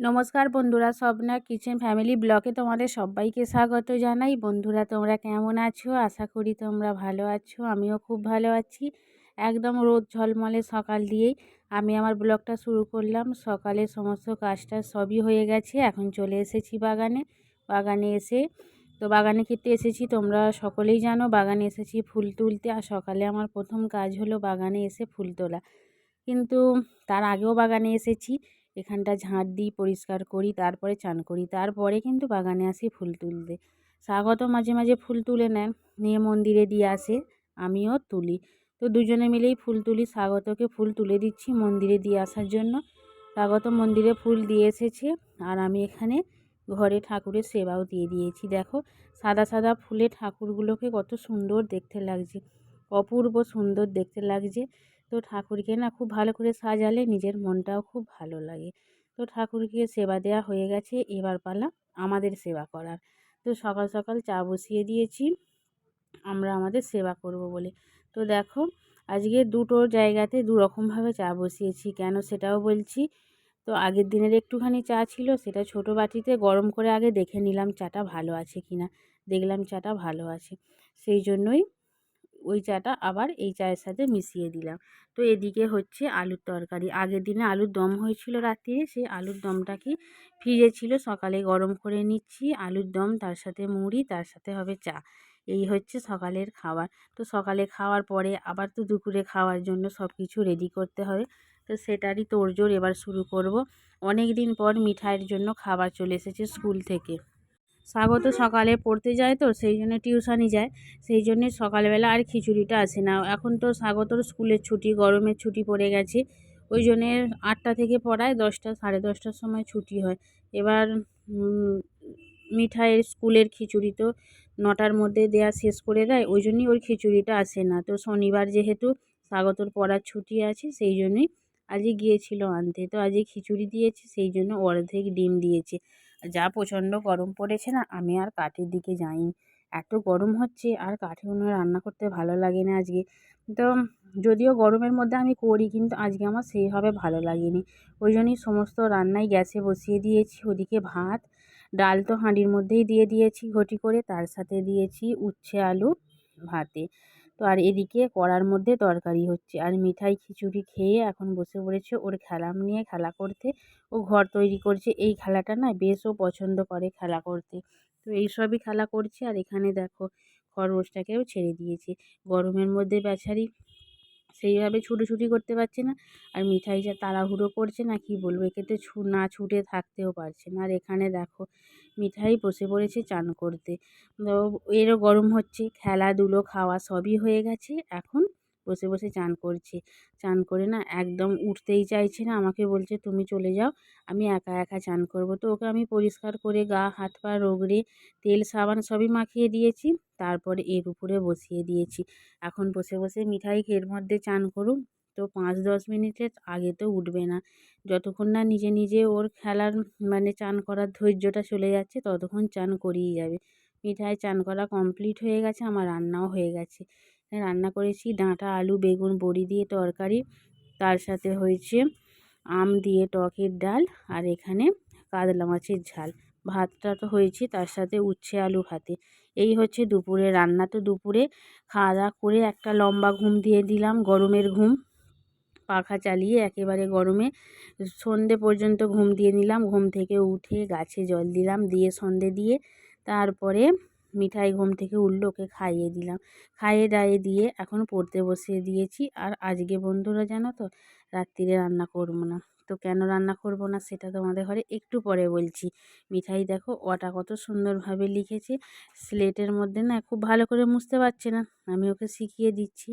নমস্কার বন্ধুরা, Swapna kitchen family ব্লকে তোমাদের সবাইকে স্বাগত জানাই। বন্ধুরা, তোমরা কেমন আছো? আশা করি তোমরা ভালো আছো, আমিও খুব ভালো আছি। একদম রোদ ঝলমলে সকাল দিয়েই আমি আমার ব্লগটা শুরু করলাম। সকালে সমস্ত কাজটা সবই হয়ে গেছে, এখন চলে এসেছি বাগানে। বাগানে এসে, তো বাগানে খেতে এসেছি, তোমরা সকলেই জানো, বাগানে এসেছি ফুল তুলতে। আর সকালে আমার প্রথম কাজ হলো বাগানে এসে ফুল তোলা। কিন্তু তার আগেও বাগানে এসেছি। এখানটা ঝাঁট দিই, পরিষ্কার করি, তারপরে চান করি। তারপরে কিন্তু বাগানে আসি ফুল তুলতে। স্বাগত মাঝে মাঝে ফুল তুলে নেন। নিয়ে মন্দিরে দিয়ে আসে, আমিও তুলি। তো দুজনে মিলেই ফুল তুলি। স্বাগতকে ফুল তুলে দিচ্ছি মন্দিরে দিয়ে আসার জন্য। স্বাগত মন্দিরে ফুল দিয়ে এসেছে আর আমি এখানে ঘরে ঠাকুরের সেবাও দিয়ে দিয়েছি। দেখো, সাদা সাদা ফুলে ঠাকুরগুলোকে কত সুন্দর দেখতে লাগছে। অপূর্ব সুন্দর দেখতে লাগছে। তো ঠাকুরকে না খুব ভালো করে সাজালে নিজের মনটাও খুব ভালো লাগে। তো ঠাকুরকে সেবা দেওয়া হয়ে গেছে, এবার পালা আমাদের সেবা করার। তো সকাল সকাল চা বসিয়ে দিয়েছি, আমরা আমাদের সেবা করব বলে। তো দেখো, আজকে দুটো জায়গাতে দু রকমভাবে চা বসিয়েছি, কেন সেটাও বলছি? তো আগের দিনের একটুখানি চা ছিল, সেটা ছোট বাটিতে গরম করে আগে দেখে নিলাম চাটা ভালো আছে কি না দেখলাম চাটা ভালো আছে। সেই জন্যই ওই চাটা আবার এই চায়ের সাথে মিশিয়ে দিলাম। তো এদিকে হচ্ছে আলুর তরকারি। আগের দিনে আলুর দম হয়েছিল রাত্রিরে সেই আলুর দমটাকে ফ্রিজে সকালে গরম করে নিচ্ছি। আলুর দম, তার সাথে মুড়ি, তার সাথে হবে চা। এই হচ্ছে সকালের খাবার। তো সকালে খাওয়ার পরে আবার তো দুপুরে খাওয়ার জন্য সব কিছু রেডি করতে হবে। তো সেটারই তোড়জোড় এবার শুরু করব। অনেক দিন পর মিঠাইয়ের জন্য খাবার চলে এসেছে স্কুল থেকে। স্বাগত সকালে পড়তে যায় তো, সেই জন্য টিউশানি যায়। সেই জন্যে সকালবেলা আর খিচুড়িটা আসে না। এখন তো স্বাগতর স্কুলের ছুটি, গরমের ছুটি পড়ে গেছে। ওই জন্যে আটটা থেকে পড়ায় দশটা, সাড়ে দশটার সময় ছুটি হয়। এবার মিঠাইয়ের স্কুলের খিচুড়ি তো নটার মধ্যে দেয়া শেষ করে দেয়। ওই জন্যই ওর খিচুড়িটা আসে না। তো শনিবার যেহেতু স্বাগতর পড়ার ছুটি আছে, সেই জন্যই আজই গিয়েছিল আনতে। তো আজকে খিচুড়ি দিয়েছে, সেই জন্য অর্ধেক ডিম দিয়েছে। যা প্রচণ্ড গরম পড়েছে না, আমি আর কাঠের দিকে যাইনি। এত গরম হচ্ছে, আর কাঠে উনুনে রান্না করতে ভালো লাগে না আজকে। তো যদিও গরমের মধ্যে আমি করি, কিন্তু আজকে আমার সেইভাবে ভালো লাগেনি। ওই জন্যই সমস্ত রান্নাই গ্যাসে বসিয়ে দিয়েছি, ওদিকে ভাত, ডাল তো হাঁড়ির মধ্যেই দিয়ে দিয়েছি, ঘটি করে। তার সাথে দিয়েছি উচ্ছে আলু ভাতে। তো আর এদিকে কড়ার মধ্যে তরকারি হচ্ছে। আর মিঠাই খিচুড়ি খেয়ে এখন বসে পড়েছে ওর খেলা নিয়ে খেলা করতে। ও ঘর তৈরি করছে। এই খেলাটা না বেশ ও পছন্দ করে খেলা করতে। তো এইসবই খেলা করছে। আর এখানে দেখো খরগোশটাকেও ছেড়ে দিয়েছে। গরমের মধ্যে বেচারি সেইভাবে ছুটোছুটি করতে পারছে না। আর মিঠাই যা তাড়াহুড়ো করছে না কি বলব? একে তো ছু, না ছুটে থাকতেও পারছে না। আর এখানে দেখো মিঠাই বসে পড়েছে চান করতে। তো এরও গরম হচ্ছে, খেলাধুলো, খাওয়া সবই হয়ে গেছে, এখন বসে বসে চান করছে। চান করে না একদম উঠতেই চাইছে না, আমাকে বলছে, তুমি চলে যাও, আমি একা একা চান করব। তো ওকে আমি পরিষ্কার করে গা, হাত পা রগড়ে, তেল, সাবান সবই মাখিয়ে দিয়েছি, তারপরে এর উপরে বসিয়ে দিয়েছি। এখন বসে বসে মিঠাই এর মধ্যে চান করুক তো পাঁচ দশ মিনিটের আগে তো উঠবে না। যতক্ষণ না নিজে নিজে ওর খেলার মানে চান করার ধৈর্যটা চলে যাচ্ছে, ততক্ষণ চান করিয়ে যাবে। মিঠাই চান করা কমপ্লিট হয়ে গেছে, আমার রান্নাও হয়ে গেছে। রান্না করেছি ডাঁটা, আলু, বেগুন, বড়ি দিয়ে তরকারি। তার সাথে হয়েছে আম দিয়ে টকের ডাল আর এখানে কাতলা মাছের ঝাল। ভাতটা তো হয়েছে, তার সাথে উচ্ছে আলু ভাতে। এই হচ্ছে দুপুরে রান্না। তো দুপুরে খাওয়া দাওয়া করে একটা লম্বা ঘুম দিয়ে দিলাম, গরমের ঘুম। পাখা চালিয়ে একেবারে গরমে সন্ধে পর্যন্ত ঘুম দিয়ে নিলাম। ঘুম থেকে উঠে গাছে জল দিলাম, দিয়ে সন্ধে দিয়ে তারপরে মিঠাই ঘুম থেকে উঠল, ওকে খাইয়ে দিলাম। খাইয়ে দাইয়ে দিয়ে এখন পড়তে বসিয়ে দিয়েছি। আর আজকে বন্ধুরা জানো তো রাত্রিরে রান্না করব না। তো কেন রান্না করব না? সেটা তোমাদের ঘরে একটু পরে বলছি। মিঠাই দেখো ওটা কত সুন্দরভাবে লিখেছে। স্লেটের মধ্যে না খুব ভালো করে মুছতে পারছে না। আমি ওকে শিখিয়ে দিচ্ছি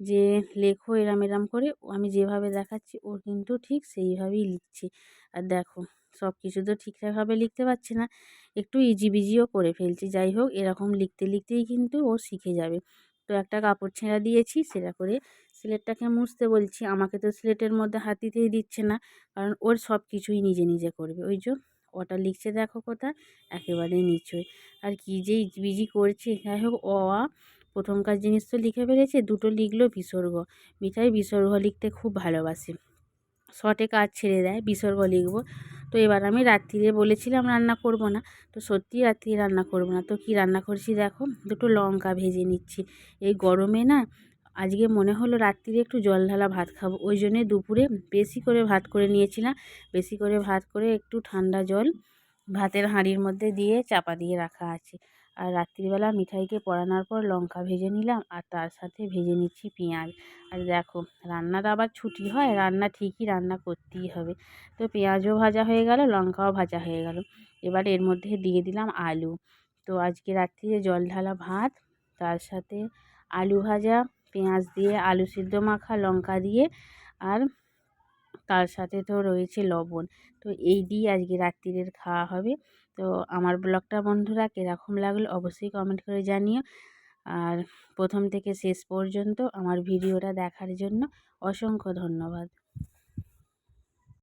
যে লেখো এরাম এরাম করে। আমি যেভাবে দেখাচ্ছি ও কিন্তু ঠিক সেইভাবেই লিখছে। আর দেখো সব কিছু তো ঠিকঠাকভাবে লিখতে পারছে না। একটু ইজি বিজিও করে ফেলছি। যাই হোক, এরকম লিখতে লিখতেই কিন্তু ও শিখে যাবে। তো একটা কাপড় ছেঁড়া দিয়েছি, সেটা করে স্লেটটাকে মুছতে বলছি, আমাকে তো স্লেটের মধ্যে হাত দিতেই দিচ্ছে না। কারণ ওর সব কিছুই নিজে নিজে করবে। ওই যে ওটা লিখছে দেখো কোথায়? একেবারে নিচই আর কী যে বিজি করছে, যাই হোক, অ প্রথমকার জিনিস তো লিখে ফেলেছে, দুটো লিখলো বিসর্গ। মিঠাই বিসর্গ লিখতে খুব ভালোবাসে। শর্টে কাজ ছেড়ে দেয়, বিসর্গ লিখব। তো এবার আমি রাত্রিরে বলেছিলাম রান্না করব না। তো সত্যি রাত্রি রান্না করব না। তো কি রান্না করছি দেখো? দুটো লঙ্কা ভেজে নিচ্ছি। এই গরমে না আজকে মনে হলো রাত্রিরে একটু জল ঢালা ভাত খাব। ওই জন্যে দুপুরে বেশি করে ভাত করে নিয়েছিলাম। বেশি করে ভাত করে একটু ঠান্ডা জল ভাতের হাঁড়ির মধ্যে দিয়ে চাপা দিয়ে রাখা আছে। আর রাত্রিবেলা মিঠাইকে পরানোর পর লঙ্কা ভেজে নিলাম আর তার সাথে ভেজে নিচ্ছি পেঁয়াজ। আর দেখো, রান্নার আবার ছুটি হয়, রান্না ঠিকই রান্না করতেই হবে। তো পেঁয়াজও ভাজা হয়ে গেল, লঙ্কাও ভাজা হয়ে গেল। এবার এর মধ্যে দিয়ে দিলাম আলু। তো আজকে রাত্রিরে জল ঢালা ভাত, তার সাথে আলু ভাজা পেঁয়াজ দিয়ে, আলু সিদ্ধ মাখা, লঙ্কা দিয়ে আর তার সাথে তো রয়েছে লবণ। তো এই দিয়ে আজকে রাত্রিরের খাওয়া হবে। তো আমার ব্লগটা বন্ধুরা কীরকম লাগল অবশ্যই কমেন্ট করে জানিও। আর প্রথম থেকে শেষ পর্যন্ত আমার ভিডিওটা দেখার জন্য অসংখ্য ধন্যবাদ।